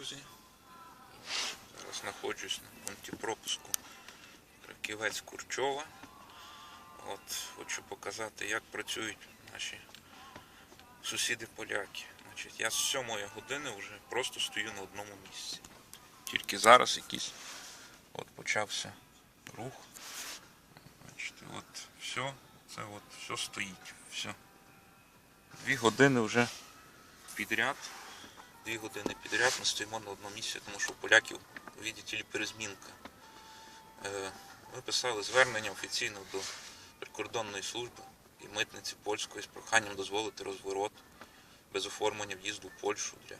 друзі. Зараз знаходжусь на пункті пропуску Краківець Курчова. От, Хочу показати, як працюють наші сусіди-поляки. Значить, Я з 7 години вже просто стою на одному місці. Тільки зараз якийсь от почався рух. Значить, от Все, це от все стоїть. все. Дві години вже підряд. Дві години підряд ми стоїмо на одному місці, тому що у поляків, видите ли, перезмінка. Е, Ми писали звернення офіційно до прикордонної служби і митниці польської з проханням дозволити розворот без оформлення в'їзду в Польщу для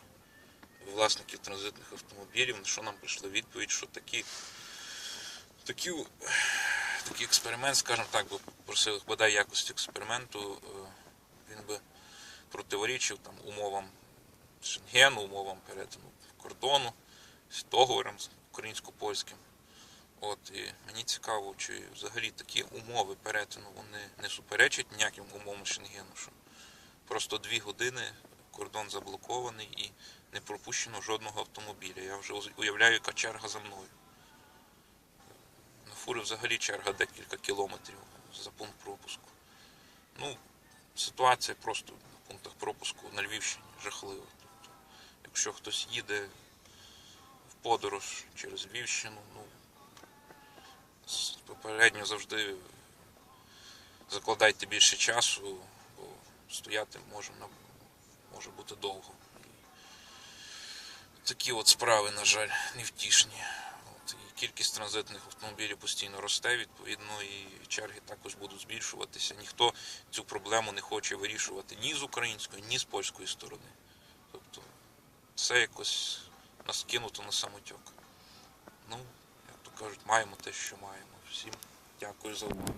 власників транзитних автомобілів, на що нам прийшла відповідь, що такі, такі, такий експеримент, скажімо так, бо просили бодай якості експерименту, е, він би противорічив там умовам Шенгену, умовам перетину кордону з договором з українсько-польським. От і мені цікаво, чи взагалі такі умови перетину вони не суперечать ніяким умовам Шенгену, що просто дві години кордон заблокований і не пропущено жодного автомобіля. Я вже уявляю, яка черга за мною. На фури взагалі черга декілька кілометрів за пункт пропуску. Ну, ситуація просто на пунктах пропуску на Львівщині жахлива. Якщо хтось їде в подорож через Львівщину, ну попередньо завжди закладайте більше часу, бо стояти може, може бути довго. Такі от справи, на жаль, невтішні. От, і кількість транзитних автомобілів постійно росте, відповідно, і черги також будуть збільшуватися. Ніхто цю проблему не хоче вирішувати ні з української, ні з польської сторони. Тобто все якось нас кинуто на самотьок. Ну, як то кажуть, маємо те, що маємо. Всім дякую за увагу.